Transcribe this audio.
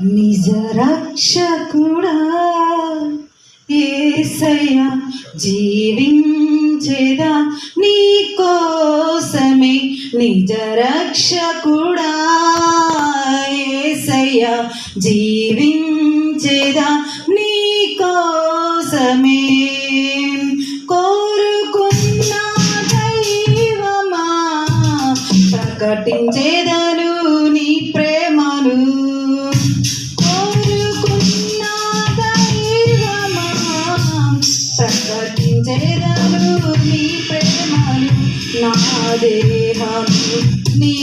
నిజరక్షకుడా ఏసయ్య జీవించేదా నీ కోసమే నిజరక్షకుడా ఏసయ్య జీవించేదా నీ కోసమే నా దేహము నీ